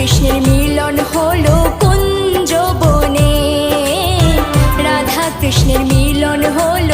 কৃষ্ণের মিলন হলো কুঞ্জ বনে। রাধা কৃষ্ণের মিলন হলো